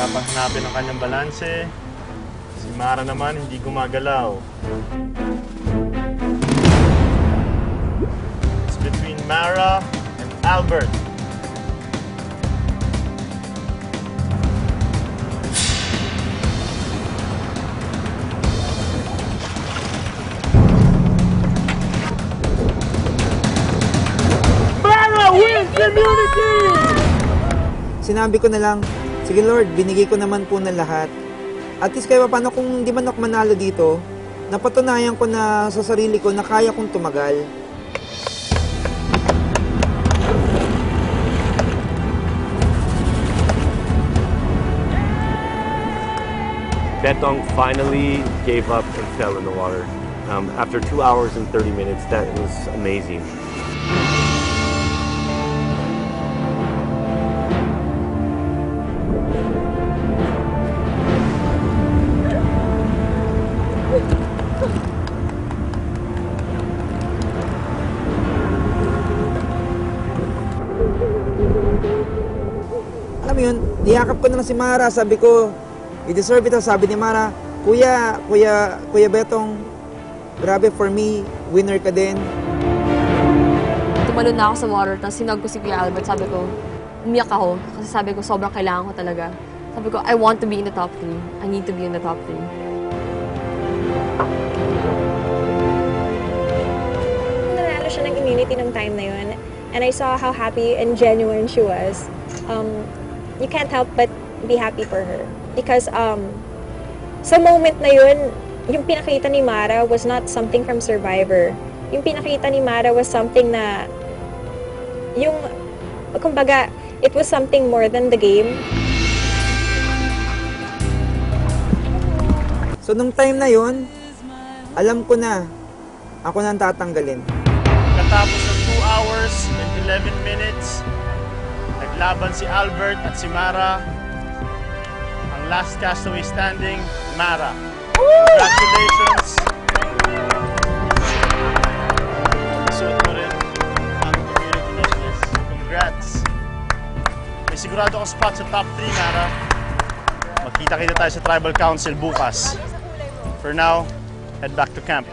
Hirapang hanapin ang kanyang balanse. Si Mara naman hindi gumagalaw. It's between Mara and Albert. Mara wins immunity! Sinabi ko na lang, sige Lord, binigay ko naman po na lahat. At least kahit paano kung di man ako manalo dito, napatunayan ko na sa sarili ko na kaya kong tumagal. Betong finally gave up and fell in the water. Um, after two hours and 30 minutes, that was amazing. Alam mo yun, niyakap ko na lang si Mara. Sabi ko, you deserve it. Sabi ni Mara, Kuya, Kuya, Kuya Betong, grabe for me, winner ka din. Tumalon na ako sa water, tapos sinag ko si Kuya Albert. Sabi ko, umiyak ako. Kasi sabi ko, sobrang kailangan ko talaga. Sabi ko, I want to be in the top three. I need to be in the top three. nanalo siya ng immunity ng time na yun. And I saw how happy and genuine she was. Um, you can't help but be happy for her. Because um, sa moment na yun, yung pinakita ni Mara was not something from Survivor. Yung pinakita ni Mara was something na, yung, kumbaga, it was something more than the game. So nung time na yon, alam ko na, ako na ang tatanggalin. Katapos ng 2 hours and 11 minutes, naglaban si Albert at si Mara. Ang last castaway standing, Mara. Congratulations! Suot ang sigurado akong spot sa top 3, Mara. Magkita kita tayo sa Tribal Council bukas. For now, head back to camp.